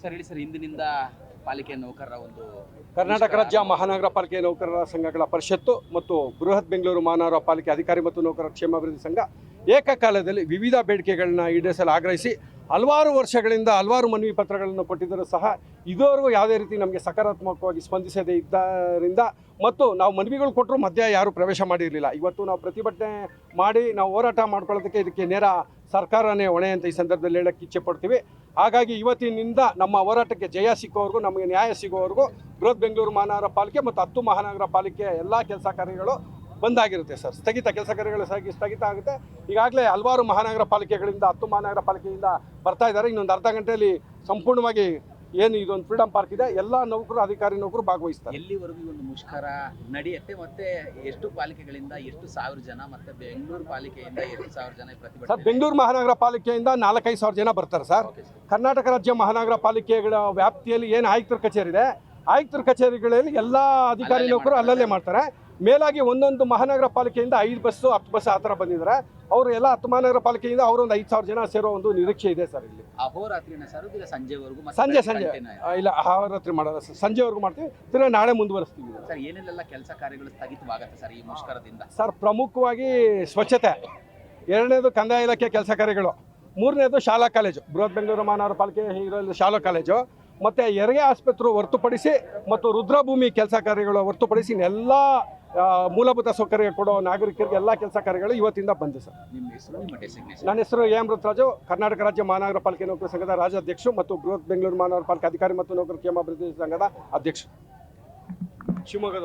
Sir ಹೇಳಿ sir ಇಂದಿನಿಂದ ಪಾಲಿಕೆ ನೌಕರರ ಒಂದು ಕರ್ನಾಟಕ ರಾಜ್ಯ ಮಹಾನಗರ ಪಾಲಿಕೆ ನೌಕರರ ಸಂಘಗಳ ಪರಿಷತ್ತು ಮತ್ತು ಬೃಹತ್ ಬೆಂಗಳೂರು ಮಹಾನಗರ ಪಾಲಿಕೆ ಅಧಿಕಾರಿ ಮತ್ತು ನೌಕರರ ಕ್ಷೇಮಾಭಿವೃದ್ಧಿ ಸಂಘ ಏಕಕಾಲದಲ್ಲಿ ವಿವಿಧ ಬೇಡಿಕೆಗಳನ್ನ ಈಡೇರಿಸಲು ಆಗ್ರಹಿಸಿ ಹಲವಾರು ವರ್ಷಗಳಿಂದ ಹಲವಾರು ಮನವಿ ಪತ್ರಗಳನ್ನು ಕೊಟ್ಟಿದ್ದರೂ ಸಹ ಇದುವರೆಗೂ ಯಾವುದೇ ರೀತಿ ನಮಗೆ ಸಕಾರಾತ್ಮಕವಾಗಿ ಸ್ಪಂದಿಸದೇ ಇದ್ದರಿಂದ ಮತ್ತು ನಾವು ಮನವಿಗಳು ಕೊಟ್ಟರು ಮಧ್ಯ ಯಾರೂ ಪ್ರವೇಶ ಮಾಡಿರಲಿಲ್ಲ. ಇವತ್ತು ನಾವು ಪ್ರತಿಭಟನೆ ಮಾಡಿ ನಾವು ಹೋರಾಟ ಮಾಡ್ಕೊಳ್ಳೋದಕ್ಕೆ ಇದಕ್ಕೆ ನೇರ ಸರ್ಕಾರನೇ ಹೊಣೆ ಅಂತ ಈ ಸಂದರ್ಭದಲ್ಲಿ ಹೇಳಕ್ಕೆ ಇಚ್ಛೆ ಪಡ್ತೀವಿ. ಹಾಗಾಗಿ ಇವತ್ತಿನಿಂದ ನಮ್ಮ ಹೋರಾಟಕ್ಕೆ ಜಯ ಸಿಕ್ಕೋವರೆಗೂ ನಮಗೆ ನ್ಯಾಯ ಸಿಗೋವರೆಗೂ ಬೃಹತ್ ಬೆಂಗಳೂರು ಮಹಾನಗರ ಪಾಲಿಕೆ ಮತ್ತು ಹತ್ತು ಮಹಾನಗರ ಪಾಲಿಕೆ ಎಲ್ಲ ಕೆಲಸ ಕಾರ್ಯಗಳು ಬಂದಾಗಿರುತ್ತೆ ಸರ್. ಸ್ಥಗಿತ ಕೆಲಸ ಕಾರ್ಯಗಳು ಸಾಗಿ ಸ್ಥಗಿತ ಆಗುತ್ತೆ. ಈಗಾಗಲೇ ಹಲವಾರು ಮಹಾನಗರ ಪಾಲಿಕೆಗಳಿಂದ ಹತ್ತು ಮಹಾನಗರ ಪಾಲಿಕೆಯಿಂದ ಬರ್ತಾ ಇದ್ದಾರೆ. ಇನ್ನೊಂದು ಅರ್ಧ ಗಂಟೆಯಲ್ಲಿ ಸಂಪೂರ್ಣವಾಗಿ ಏನು ಇದೊಂದು ಫ್ರೀಡಮ್ ಪಾರ್ಕ್ ಇದೆ. ಎಲ್ಲ ನೌಕರು ಅಧಿಕಾರಿ ನೌಕರು ಭಾಗವಹಿಸ್ತಾರೆ. ಎಲ್ಲಿವರೆಗೂ ಒಂದು ಮುಷ್ಕರ ನಡೆಯುತ್ತೆ ಮತ್ತೆ ಎಷ್ಟು ಪಾಲಿಕೆಗಳಿಂದ ಎಷ್ಟು ಸಾವಿರ ಜನ ಮತ್ತೆ ಬೆಂಗಳೂರು ಪಾಲಿಕೆಯಿಂದ ಎಷ್ಟು ಸಾವಿರ ಜನ ಪ್ರತಿಭಟನೆ ಸರ್ ಬೆಂಗಳೂರು ಮಹಾನಗರ ಪಾಲಿಕೆಯಿಂದ ನಾಲ್ಕೈದು ಸಾವಿರ ಜನ ಬರ್ತಾರೆ ಸರ್. ಕರ್ನಾಟಕ ರಾಜ್ಯ ಮಹಾನಗರ ಪಾಲಿಕೆಗಳ ವ್ಯಾಪ್ತಿಯಲ್ಲಿ ಏನು ಆಯುಕ್ತರ ಕಚೇರಿ ಇದೆ? ಆಯುಕ್ತರ ಕಚೇರಿಗಳಲ್ಲಿ ಎಲ್ಲ ಅಧಿಕಾರಿ ನೌಕರು. ಅಲ್ಲಲ್ಲೇ ಮಾಡ್ತಾರೆ. ಮೇಲಾಗಿ ಒಂದೊಂದು ಮಹಾನಗರ ಪಾಲಿಕೆಯಿಂದ ಐದು ಬಸ್ಸು ಹತ್ತು ಬಸ್ ಆ ಥರ ಬಂದಿದ್ದಾರೆ. ಅವರು ಎಲ್ಲ ಹತ್ತು ಮಹಾನಗರ ಪಾಲಿಕೆಯಿಂದ ಅವರೊಂದು ಐದು ಸಾವಿರ ಜನ ಸೇರೋ ಒಂದು ನಿರೀಕ್ಷೆ ಇದೆ ಸರ್ ಇಲ್ಲಿ. ಸಂಜೆ ಸಂಜೆ. ಇಲ್ಲ ಅಹೋರಾತ್ರಿ ಮಾಡಲ್ಲ ಸರ್. ಸಂಜೆವರೆಗೂ ಮಾಡ್ತೀವಿ. ತಿರ್ಗಾ ನಾಳೆ ಮುಂದುವರಿಸ್ತೀವಿ. ಸರ್ ಏನೆಲ್ಲ ಕೆಲಸ ಕಾರ್ಯಗಳು ಸ್ಥಗಿತವಾಗುತ್ತೆ ಸರ್ ಈ ಮುಷ್ಕರದಿಂದ? ಸರ್ ಪ್ರಮುಖವಾಗಿ ಸ್ವಚ್ಛತೆ. ಎರಡನೇದು ಕಂದಾಯ ಇಲಾಖೆ ಕೆಲಸ ಕಾರ್ಯಗಳು. ಮೂರನೇದು ಶಾಲಾ ಕಾಲೇಜು. ಬೃಹತ್ ಬೆಂಗಳೂರು ಮಹಾನಗರ ಪಾಲಿಕೆ ಇರೋ ಶಾಲಾ ಕಾಲೇಜು. ಮತ್ತು ಹೆರಿಗೆ ಆಸ್ಪತ್ರೆ ಹೊರತುಪಡಿಸಿ ಮತ್ತು ರುದ್ರಭೂಮಿ ಕೆಲಸ ಕಾರ್ಯಗಳು ಹೊರತುಪಡಿಸಿ ಎಲ್ಲ ಮೂಲಭೂತ ಸೌಕರ್ಯ ಕೊಡೋ ನಾಗರಿಕರಿಗೆ ಎಲ್ಲ ಕೆಲಸ ಕಾರ್ಯಗಳು ಇವತ್ತಿಂದ ಬಂದಿದೆ ಸರ್. ನನ್ನ ಹೆಸರು ಎ ಅಮೃತರಾಜು ಕರ್ನಾಟಕ ರಾಜ್ಯ ಮಹಾನಗರ ಪಾಲಿಕೆ ನೌಕರ ಸಂಘದ ರಾಜ್ಯಾಧ್ಯಕ್ಷರು ಮತ್ತು ಬೃಹತ್ ಬೆಂಗಳೂರು ಮಹಾನಗರ ಪಾಲಿಕೆ ಅಧಿಕಾರಿ ಮತ್ತು ನೌಕರ ಕ್ಷೇಮಾಭಿವೃದ್ಧಿ ಸಂಘದ ಅಧ್ಯಕ್ಷ ಶಿವಮೊಗ್ಗದ